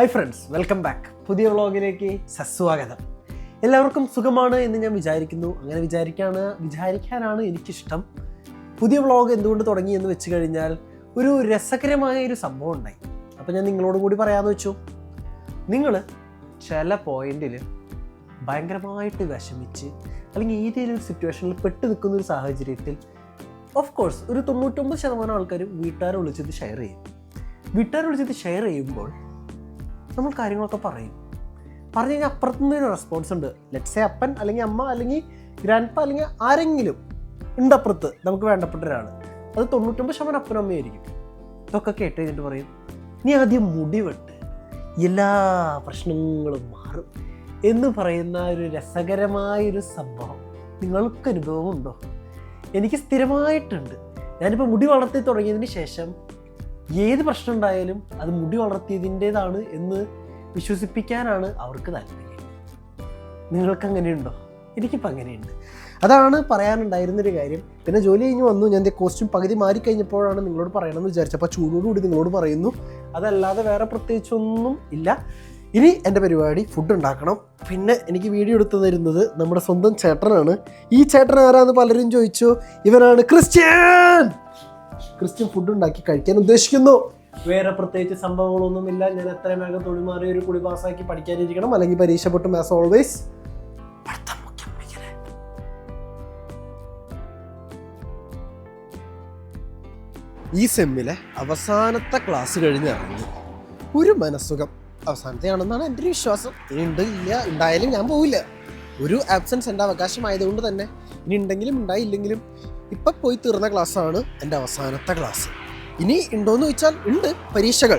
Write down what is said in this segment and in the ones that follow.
Hi friends welcome back പുതിയ വ്ളോഗിലേക്ക് സസ്വാഗതം. എല്ലാവർക്കും സുഖമാണ് എന്ന് ഞാൻ വിചാരിക്കുന്നു. അങ്ങനെ വിചാരിക്കാണ് വിചാരിക്കാനാണ് എനിക്കിഷ്ടം. പുതിയ വ്ളോഗ് എന്തുകൊണ്ട് തുടങ്ങി എന്ന് വെച്ച് കഴിഞ്ഞാൽ ഒരു രസകരമായ ഒരു സംഭവം ഉണ്ടായി. അപ്പോൾ ഞാൻ നിങ്ങളോട് കൂടി പറയാമെന്ന് വെച്ചു. നിങ്ങൾ ചില പോയിന്റിൽ ഭയങ്കരമായിട്ട് വിഷമിച്ച് അല്ലെങ്കിൽ ഏതെങ്കിലും ഒരു സിറ്റുവേഷനിൽ പെട്ട് നിൽക്കുന്ന ഒരു സാഹചര്യത്തിൽ ഓഫ് കോഴ്സ് ഒരു തൊണ്ണൂറ്റൊമ്പത് ശതമാനം ആൾക്കാർ വീട്ടുകാരെ വിളിച്ചിട്ട് ഷെയർ ചെയ്യും. വീട്ടുകാരെ വിളിച്ചിട്ട് ഷെയർ ചെയ്യുമ്പോൾ നമ്മൾ കാര്യങ്ങളൊക്കെ പറയും. പറഞ്ഞു കഴിഞ്ഞാൽ അപ്പുറത്തുനിന്ന് ഒരു റെസ്പോൺസ് ഉണ്ട്. ലെറ്റ്സ് ലെറ്റ്സേ അപ്പൻ അല്ലെങ്കിൽ അമ്മ അല്ലെങ്കിൽ ഗ്രാൻഡ് പ അല്ലെങ്കിൽ ആരെങ്കിലും ഉണ്ട് അപ്പുറത്ത് നമുക്ക് വേണ്ടപ്പെട്ട ഒരാൾ. അത് തൊണ്ണൂറ്റൊമ്പത് ശതമാനം അപ്പനും അമ്മയായിരിക്കും ഇതൊക്കെ കേട്ട് കഴിഞ്ഞിട്ട് പറയും നീ ആദ്യം മുടി വെട്ട്. എല്ലാ പ്രശ്നങ്ങളും മാറും. എന്ന് പറയുന്ന ഒരു രസകരമായൊരു സംഭവം. നിങ്ങൾക്ക് അനുഭവമുണ്ടോ? എനിക്ക് സ്ഥിരമായിട്ടുണ്ട്. ഞാനിപ്പോൾ മുടി വളർത്തി തുടങ്ങിയതിന് ശേഷം ഏത് പ്രശ്നം ഉണ്ടായാലും അത് മുടി വളർത്തിയതിന്റെതാണ് എന്ന് വിശ്വസിപ്പിക്കാനാണ് അവർക്ക് താല്പര്യം. നിങ്ങൾക്ക് അങ്ങനെയുണ്ടോ എനിക്കിപ്പോൾ അങ്ങനെയുണ്ട്. അതാണ് പറയാനുണ്ടായിരുന്നൊരു കാര്യം. പിന്നെ ജോലി കഴിഞ്ഞ് വന്നു. ഞാൻ എന്റെ കോസ്റ്റ്യൂം പകുതി മാറിക്കഴിഞ്ഞപ്പോഴാണ് നിങ്ങളോട് പറയണമെന്ന് വിചാരിച്ചത്. അപ്പോൾ ചൂടോടുകൂടി നിങ്ങളോട് പറയുന്നു. അതല്ലാതെ വേറെ പ്രത്യേകിച്ചൊന്നും ഇല്ല. ഇനി എന്റെ പരിപാടി ഫുഡ് ഉണ്ടാക്കണം. പിന്നെ എനിക്ക് വീഡിയോ എടുത്തു തരുന്നത് നമ്മുടെ സ്വന്തം ചേട്ടനാണ്. ഈ ചേട്ടൻ ആരാന്ന് പലരും ചോദിച്ചു. ഇവനാണ് ക്രിസ്ത്യൻ! ക്രിസ്ത്യൻ ഫുഡ് ഉണ്ടാക്കി കഴിക്കാൻ ഉദ്ദേശിക്കുന്നു. വേറെ പ്രത്യേകിച്ച് സംഭവങ്ങളൊന്നുമില്ല. ഞാൻ എത്രയും വേഗം തൊഴിൽ മാറി ഒരു കുടി പാസ്സാക്കി പഠിക്കാനിരിക്കണം. അല്ലെങ്കിൽ പരീക്ഷ പൊട്ടും ആസ് ഓൾവേസ് പഠിത്തം. ഈ സെമ്മിലെ അവസാനത്തെ ക്ലാസ് കഴിഞ്ഞിറങ്ങി ഒരു മനസ്സുഖം. അവസാനത്തെയാണെന്നാണ് എന്റെ ഒരു വിശ്വാസം. ഇനി ഉണ്ട് ഇല്ല ഉണ്ടായാലും ഞാൻ പോവില്ല. ഒരു ആബ്സെൻസ് എന്റെ അവകാശമായതുകൊണ്ട് തന്നെ. ഇനി ഉണ്ടെങ്കിലും ഉണ്ടായില്ലെങ്കിലും ഇപ്പം പോയി തീർന്ന ക്ലാസ്സാണ് എന്റെ അവസാനത്തെ ക്ലാസ് ഇനി ഉണ്ടോയെന്ന് ചോദിച്ചാൽ ഉണ്ട് പരീക്ഷകൾ.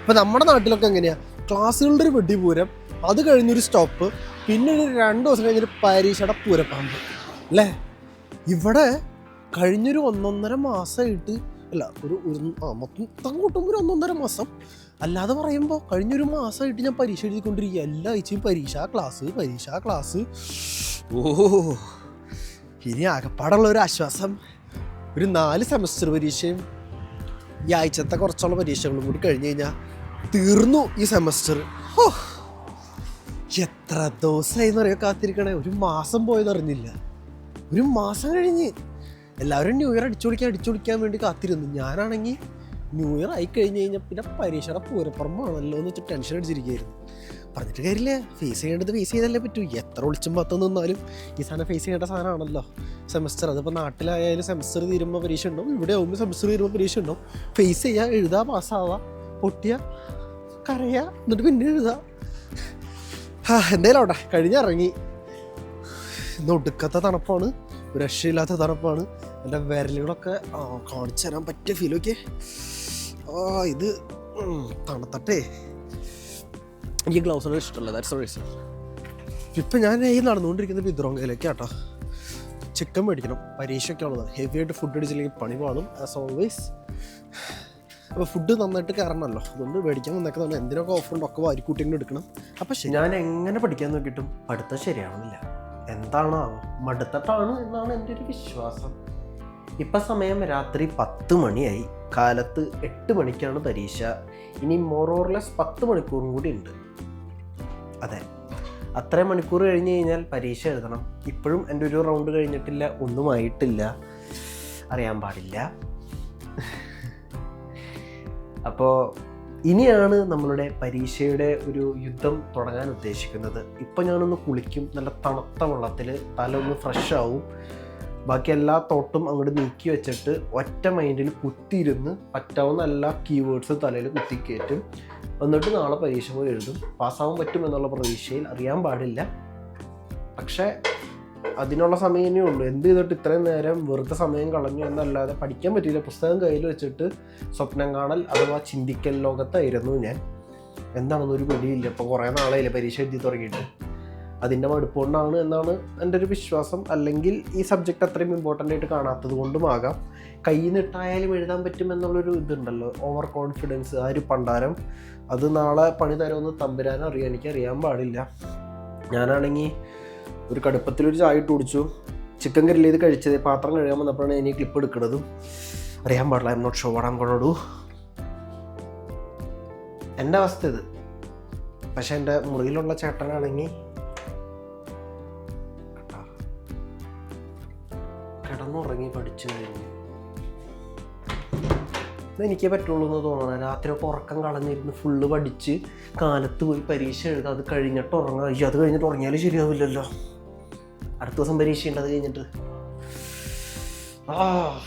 ഇപ്പം നമ്മുടെ നാട്ടിലൊക്കെ എങ്ങനെയാണ് ക്ലാസ്സുകളുടെ ഒരു വെടിപൂരം അത് കഴിഞ്ഞൊരു സ്റ്റോപ്പ് പിന്നെ ഒരു രണ്ട് ദിവസം കഴിഞ്ഞൊരു പരീക്ഷയുടെ പൂരപ്പാമ്പ് അല്ലേ? ഇവിടെ കഴിഞ്ഞൊരു ഒന്നൊന്നര മാസമായിട്ട് അല്ല ഒരു ഒരു ആ മൊത്തം തങ്ങോട്ടും ഒരു ഒന്നൊന്നര മാസം. അല്ലാതെ പറയുമ്പോൾ കഴിഞ്ഞൊരു മാസമായിട്ട് ഞാൻ പരീക്ഷ എഴുതിക്കൊണ്ടിരിക്കുക. എല്ലാ ആഴ്ചയും പരീക്ഷ ക്ലാസ് പരീക്ഷ ക്ലാസ് ഓ ഇനി ആകപ്പാടുള്ള ഒരു ആശ്വാസം ഒരു നാല് സെമസ്റ്റർ പരീക്ഷയും ഈ ആഴ്ചത്തെ കുറച്ചുള്ള പരീക്ഷകളും കൂടി കഴിഞ്ഞ് കഴിഞ്ഞാൽ തീർന്നു ഈ സെമസ്റ്റർ ഓ എത്ര ദിവസമായി പറയുക കാത്തിരിക്കണേ? ഒരു മാസം പോയതറിഞ്ഞില്ല. ഒരു മാസം കഴിഞ്ഞ്. എല്ലാവരും ന്യൂ ഇയർ അടിച്ചു പൊളിക്കാൻ അടിച്ചു പൊളിക്കാൻ വേണ്ടി കാത്തിരുന്നു. ഞാനാണെങ്കിൽ ന്യൂ ഇയർ ആയി കഴിഞ്ഞ് കഴിഞ്ഞാൽ പിന്നെ പരീക്ഷയുടെ പൂരപ്പുറമാണല്ലോ എന്ന് വെച്ച് ടെൻഷൻ അടിച്ചിരിക്കുകയായിരുന്നു. പറഞ്ഞിട്ട് കാര്യമില്ല. ഫേസ് ചെയ്യേണ്ടത് ഫേസ് ചെയ്തല്ലേ പറ്റൂ. എത്ര ഒളിച്ചും പത്തും നിന്നാലും ഈ സാധനം ഫേസ് ചെയ്യേണ്ട സാധനമാണല്ലോ. സെമസ്റ്റർ അതിപ്പോൾ നാട്ടിലായാലും സെമസ്റ്റർ തീരുമ്പോൾ പരീക്ഷ ഉണ്ടാവും. ഇവിടെ ആവുമ്പോൾ സെമസ്റ്റർ തീരുമ്പോൾ പരീക്ഷ ഉണ്ടാവും. ഫേസ് ചെയ്യുക എഴുതുക പാസ്സാവുക പൊട്ടിയ കരയുക എന്നിട്ട് പിന്നെ എഴുതുക എന്തായാലും അവിടെ കഴിഞ്ഞിറങ്ങി. ഇന്ന് ഒടുക്കത്തെ തണുപ്പാണ്. രക്ഷയില്ലാത്ത തണുപ്പാണ്. എന്റെ വിരലുകളൊക്കെ കാണിച്ചു തരാൻ പറ്റിയ ഫീലൊക്കെ ഇത് ഉം, തണുത്തട്ടെ. എനിക്ക് ഗ്ലൗസ് ഇഷ്ടമല്ല. ദാറ്റ്സ് റീസൺ ഇപ്പം ഞാൻ ഈ നടന്നുകൊണ്ടിരിക്കുന്ന ബിദ്രോങ്കയിലേക്ക് കേട്ടോ ചിക്കൻ മേടിക്കണം. പരീക്ഷയൊക്കെ ഉള്ളത് ഹെവി ആയിട്ട് ഫുഡ് അടിച്ചില്ലെങ്കിൽ പണി പാടും ആസ് ഓൾവേസ് അപ്പോൾ ഫുഡ് നന്നായിട്ട് കയറണമല്ലോ. അതുകൊണ്ട് മേടിക്കാൻ വന്നേക്കുന്നതാണ് എന്തിനൊക്കെ ഓഫർ ഉണ്ട് ഒക്കെ വാരിക്കൂട്ടിങ്ങനെ എടുക്കണം. അപ്പം ശരി. ഞാൻ എങ്ങനെ പഠിക്കാൻ നോക്കിയിട്ടും പഠിത്തം ശരിയാവുന്നില്ല എന്താണോ മടുത്തട്ടാണ് എന്നാണ് എന്റെ ഒരു വിശ്വാസം. ഇപ്പം സമയം രാത്രി പത്ത് മണിയായി. കാലത്ത് എട്ട് മണിക്കാണ് പരീക്ഷ. ഇനി മോറോർലെസ് പത്ത് മണിക്കൂറും കൂടി ഉണ്ട്. അതെ. അത്രയും മണിക്കൂർ കഴിഞ്ഞ് കഴിഞ്ഞാൽ പരീക്ഷ എഴുതണം. ഇപ്പോഴും എന്റെ ഒരു റൗണ്ട് കഴിഞ്ഞിട്ടില്ല. ഒന്നും ആയിട്ടില്ല. അറിയാൻ പാടില്ല. അപ്പോൾ ഇനിയാണ് നമ്മളുടെ പരീക്ഷയുടെ ഒരു യുദ്ധം തുടങ്ങാൻ ഉദ്ദേശിക്കുന്നത്. ഇപ്പം ഞാനൊന്ന് കുളിക്കും. നല്ല തണുത്ത വെള്ളത്തിൽ തല ഒന്ന് ഫ്രഷ് ആവും. ബാക്കി എല്ലാ തോട്ടും അങ്ങോട്ട് നീക്കി വെച്ചിട്ട് ഒറ്റ മൈൻഡിൽ കുത്തിയിരുന്ന് പറ്റാവുന്ന എല്ലാ കീവേഡ്സും തലയിൽ കുത്തിക്കയറ്റും എന്നിട്ട് നാളെ പരീക്ഷ പോയി എഴുതും. പാസ്സാവാൻ പറ്റും എന്നുള്ള പ്രതീക്ഷയിൽ അറിയാൻ പാടില്ല. പക്ഷേ അതിനുള്ള സമയം ഇനിയേ ഉള്ളൂ. എന്ത് ചെയ്തിട്ട് ഇത്രയും നേരം വെറുതെ സമയം കളഞ്ഞു എന്നല്ലാതെ പഠിക്കാൻ പറ്റിയില്ല. പുസ്തകം കയ്യിൽ വെച്ചിട്ട് സ്വപ്നം കാണൽ അഥവാ ചിന്തിക്കൽ ലോകത്തായിരുന്നു ഞാൻ. എന്താണെന്നൊരു പിടിയില്ല. ഇപ്പോൾ കുറേ നാളായില്ല പരീക്ഷ എഴുതി തുടങ്ങിയിട്ട്. അതിന്റെ മടുപ്പ് കൊണ്ടാണ് എന്നാണ് എന്റെ ഒരു വിശ്വാസം. അല്ലെങ്കിൽ ഈ സബ്ജക്റ്റ് അത്രയും ഇമ്പോർട്ടന്റ് ആയിട്ട് കാണാത്തത് കൊണ്ടുമാകാം കയ്യിൽ നിട്ടായാലും എഴുതാൻ പറ്റും എന്നുള്ളൊരു ഇതുണ്ടല്ലോ. ഓവർ കോൺഫിഡൻസ് ആ ഒരു പണ്ടാരം. അത് നാളെ പണി തരുമെന്ന് തമ്പുരാൻ അറിയാം. എനിക്ക് അറിയാൻ പാടില്ല. ഞാനാണെങ്കിൽ ഒരു കടുപ്പത്തിലൊരു ചായ ഇട്ട് കുടിച്ചു. ചിക്കൻ ഗ്രില്ല് ചെയ്ത് കഴിച്ചത്. പാത്രം കഴുകാൻ വന്നപ്പോഴാണ് ഇനി ക്ലിപ്പ് എടുക്കുന്നതും. അറിയാൻ പാടില്ല. ഐ എം നോട്ട് ഷോ വടാൻ കൊണ്ടു എന്റെ അവസ്ഥ ഇത്. പക്ഷേ എന്റെ മുറിയിലുള്ള ചേട്ടനാണെങ്കിൽ കിടന്നുറങ്ങി പഠിച്ചു കഴിഞ്ഞു. എനിക്കേ പറ്റുള്ളൂ എന്ന് തോന്നണം. രാത്രി ഒക്കെ ഉറക്കം കളഞ്ഞിരുന്ന് ഫുള്ള് പഠിച്ച് കാലത്ത് പോയി പരീക്ഷ എഴുതുക അത് കഴിഞ്ഞിട്ട് ഉറങ്ങുക. അയ്യോ അത് കഴിഞ്ഞിട്ട് ഉറങ്ങിയാലും ശരിയാവില്ലല്ലോ. അടുത്ത ദിവസം പരീക്ഷ ഉണ്ട് അത് കഴിഞ്ഞിട്ട്. ആ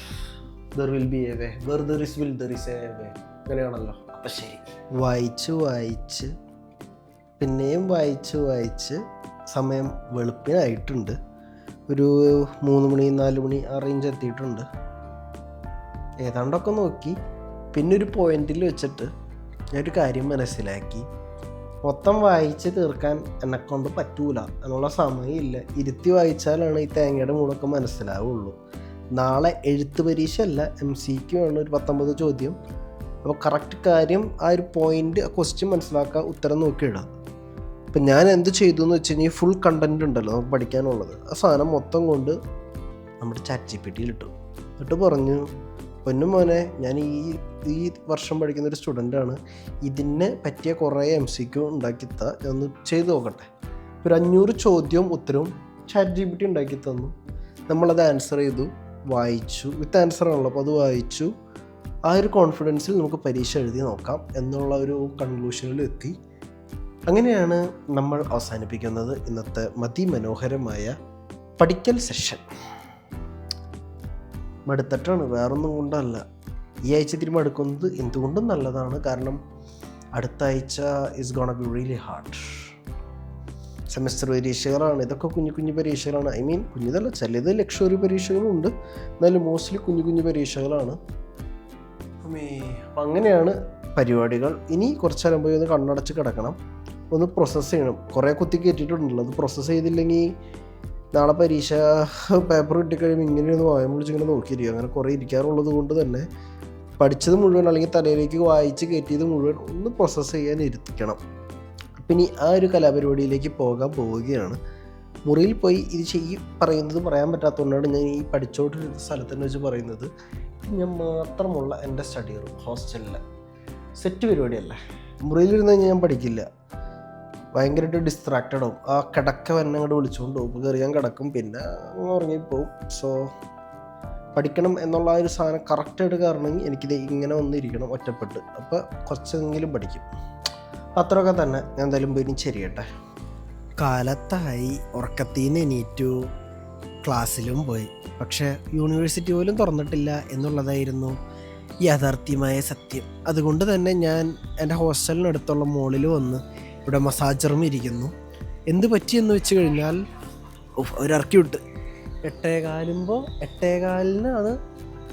there will be a way where there is will there is a way അങ്ങനെയാണല്ലോ. അപ്പം ശരി. വായിച്ച് വായിച്ച് പിന്നെയും വായിച്ച് വായിച്ച് സമയം വെളുപ്പിനായിട്ടുണ്ട്. ഒരു മൂന്ന് മണി നാല് മണി ആ റേഞ്ച് എത്തിയിട്ടുണ്ട്. ഏതാണ്ടൊക്കെ നോക്കി. പിന്നെ ഒരു പോയിന്റിൽ വെച്ചിട്ട് ഞാൻ ഒരു കാര്യം മനസ്സിലാക്കി. മൊത്തം വായിച്ച് തീർക്കാൻ എന്നെക്കൊണ്ട് പറ്റൂല. എന്നുള്ള സമയമില്ല. ഇരുത്തി വായിച്ചാലാണ് ഈ തേങ്ങയുടെ മൂടൊക്കെ മനസ്സിലാവുള്ളൂ. നാളെ എഴുത്ത് പരീക്ഷ അല്ല എം സിക്ക് ആണ് ഒരു പത്തൊമ്പത് ചോദ്യം. അപ്പോൾ കറക്റ്റ് കാര്യം ആ ഒരു പോയിന്റ് ക്വസ്റ്റ്യൻ മനസ്സിലാക്കുക ഉത്തരം നോക്കിയിടുക അപ്പം ഞാൻ എന്ത് ചെയ്തു എന്ന് വെച്ച് കഴിഞ്ഞാൽ ഫുൾ കണ്ടന്റ് ഉണ്ടല്ലോ നമുക്ക് പഠിക്കാനുള്ളത്. ആ സാധനം മൊത്തം കൊണ്ട് നമ്മുടെ ചാറ്റ് ജി പി ടിയിൽ ഇട്ടു എന്നിട്ട് പറഞ്ഞു പൊന്നും മോനെ ഞാൻ ഈ ഈ വർഷം പഠിക്കുന്ന ഒരു സ്റ്റുഡന്റാണ് ഇതിന് പറ്റിയ കുറേ എം സി ക്യൂ ഉണ്ടാക്കിത്ത ഒന്ന് ചെയ്ത് നോക്കട്ടെ. ഒരു അഞ്ഞൂറ് ചോദ്യവും ഉത്തരവും ചാറ്റ് ജി പി ടി ഉണ്ടാക്കി തന്നു. നമ്മളത് ആൻസർ ചെയ്തു വായിച്ചു. വിത്ത് ആൻസർ ആണല്ലോ അപ്പോൾ അത് വായിച്ചു. ആ ഒരു കോൺഫിഡൻസിൽ നമുക്ക് പരീക്ഷ എഴുതി നോക്കാം എന്നുള്ള ഒരു കൺക്ലൂഷനിൽ എത്തി. അങ്ങനെയാണ് നമ്മൾ അവസാനിപ്പിക്കുന്നത് ഇന്നത്തെ മതിമനോഹരമായ പഠിക്കൽ സെഷൻ. മടുത്തിട്ടാണ് വേറൊന്നും കൊണ്ടല്ല. ഈ ആഴ്ച ഇത്തിരി മടുക്കുന്നത് എന്തുകൊണ്ടും നല്ലതാണ്. കാരണം അടുത്ത ആഴ്ച is gonna be really hard semester പരീക്ഷകളാണ്. ഇതൊക്കെ കുഞ്ഞു കുഞ്ഞു പരീക്ഷകളാണ്. ഐ മീൻ കുഞ്ഞിതല്ല ചിലത് ലക്ഷറി പരീക്ഷകളുണ്ട്. എന്നാലും മോസ്റ്റ്ലി കുഞ്ഞു കുഞ്ഞു പരീക്ഷകളാണ്. അങ്ങനെയാണ് പരിപാടികൾ. ഇനി കുറച്ചേരം പോയി ഒന്ന് കണ്ണടച്ച് കിടക്കണം. ഒന്ന് പ്രോസസ്സ് ചെയ്യണം. കുറേ കുത്തി കയറ്റിയിട്ടുണ്ടല്ലോ അത് പ്രോസസ്സ് ചെയ്തില്ലെങ്കിൽ നാളെ പരീക്ഷ പേപ്പർ കിട്ടിക്കഴിയുമ്പോൾ ഇങ്ങനെ ഒന്ന് വായം വിളിച്ചിങ്ങനെ നോക്കിയിരിക്കും. അങ്ങനെ കുറേ ഇരിക്കാറുള്ളത് കൊണ്ട് തന്നെ പഠിച്ചത് മുഴുവൻ അല്ലെങ്കിൽ തലയിലേക്ക് വായിച്ച് കയറ്റിയത് മുഴുവൻ ഒന്ന് പ്രോസസ്സ് ചെയ്യാൻ ഇരുത്തിക്കണം. അപ്പം ഇനി ആ ഒരു കലാപരിപാടിയിലേക്ക് പോകാൻ പോവുകയാണ്. മുറിയിൽ പോയി ഇത് ചെയ്യി പറയുന്നത് പറയാൻ പറ്റാത്തതുകൊണ്ടാണ് ഞാൻ ഈ പഠിച്ചോട്ടിരുന്ന സ്ഥലത്ത് തന്നെ വെച്ച് പറയുന്നത്. ഞാൻ മാത്രമുള്ള എന്റെ സ്റ്റഡി റൂം ഹോസ്റ്റലിൽ സെറ്റ് പരിപാടിയല്ല? മുറിയിലിരുന്ന് കഴിഞ്ഞാൽ ഞാൻ പഠിക്കില്ല. ഭയങ്കരമായിട്ട് ഡിസ്ട്രാക്റ്റഡ് ആവും. ആ കിടക്ക തന്നെ അങ്ങോട്ട് വിളിച്ചുകൊണ്ട് പോകും കയറി ഞാൻ കിടക്കും. പിന്നെ ഉറങ്ങിപ്പോവും. സോ പഠിക്കണം എന്നുള്ള ആ ഒരു സാധനം കറക്റ്റായിട്ട് കാരണം എനിക്കിത് ഇങ്ങനെ വന്നിരിക്കണം ഒറ്റപ്പെട്ട്. അപ്പോൾ കുറച്ചെങ്കിലും പഠിക്കും. അത്രയൊക്കെ തന്നെ. ഞാൻ എന്തായാലും പോയി ശരിയട്ടെ. കാലത്തായി ഉറക്കത്തിൽ നിന്ന് എണീറ്റു. ക്ലാസ്സിലും പോയി. പക്ഷേ യൂണിവേഴ്സിറ്റി പോലും തുറന്നിട്ടില്ല എന്നുള്ളതായിരുന്നു യാഥാർത്ഥ്യമായ സത്യം. അതുകൊണ്ട് തന്നെ ഞാൻ എന്റെ ഹോസ്റ്റലിനടുത്തുള്ള മോളിൽ വന്ന് ഇവിടെ മസാജറും ഇരിക്കുന്നു. എന്ത് പറ്റിയെന്ന് വെച്ച് കഴിഞ്ഞാൽ ഉഫ്, അവരിറക്കി വിട്ട്. എട്ടേകാലുമ്പോൾ എട്ടേകാലിനാണ്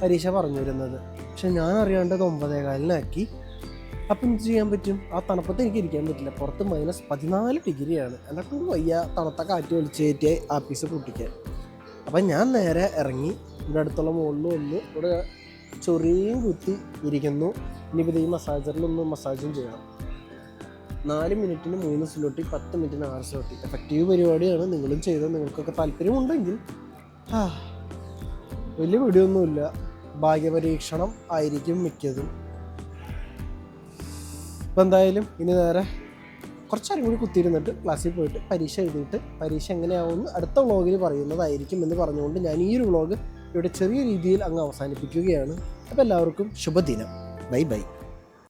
പരീക്ഷ പറഞ്ഞു വരുന്നത്. പക്ഷെ ഞാൻ അറിയാണ്ടത് ഒമ്പതേകാലിനാക്കി. അപ്പം എന്ത് ചെയ്യാൻ പറ്റും? ആ തണുപ്പത്ത് എനിക്ക് ഇരിക്കാൻ പറ്റില്ല. പുറത്ത് മൈനസ് പതിനാല് ഡിഗ്രിയാണ്. എന്നൊക്കെ വയ്യ. തണുത്ത കാറ്റ് വലിച്ചേറ്റി ആപ്പീസ് പൊട്ടിക്കാൻ. അപ്പം ഞാൻ നേരെ ഇറങ്ങി. ഇവിടെ അടുത്തുള്ള മുകളിൽ വന്ന് ഇവിടെ ചൊറിയും കുത്തി ഇരിക്കുന്നു. ഇനിയിപ്പോൾ ഈ മസാജറിലൊന്ന് മസാജും ചെയ്യണം. നാല് മിനിറ്റിന് മൂന്ന് സ്ലോട്ടി പത്ത് മിനിറ്റിന് ആറ് സ്ലോട്ടി എഫക്റ്റീവ് പരിപാടിയാണ്. നിങ്ങളും ചെയ്ത് നിങ്ങൾക്കൊക്കെ താല്പര്യമുണ്ടെങ്കിൽ. വലിയ വീടിയൊന്നുമില്ല ഭാഗ്യപരീക്ഷണം ആയിരിക്കും മിക്കതും. ഇപ്പം എന്തായാലും ഇനി നേരെ കുറച്ചേരം കൂടി കുത്തിയിരുന്നിട്ട് ക്ലാസ്സിൽ പോയിട്ട് പരീക്ഷ എഴുതിയിട്ട് പരീക്ഷ എങ്ങനെയാവുമെന്ന് അടുത്ത വ്ളോഗിൽ പറയുന്നതായിരിക്കും എന്ന് പറഞ്ഞുകൊണ്ട് ഞാൻ ഈ ഒരു വ്ളോഗ് ഇവിടെ ചെറിയ രീതിയിൽ അങ്ങ് അവസാനിപ്പിക്കുകയാണ്. അപ്പോൾ എല്ലാവർക്കും ശുഭദിനം. Bye bye.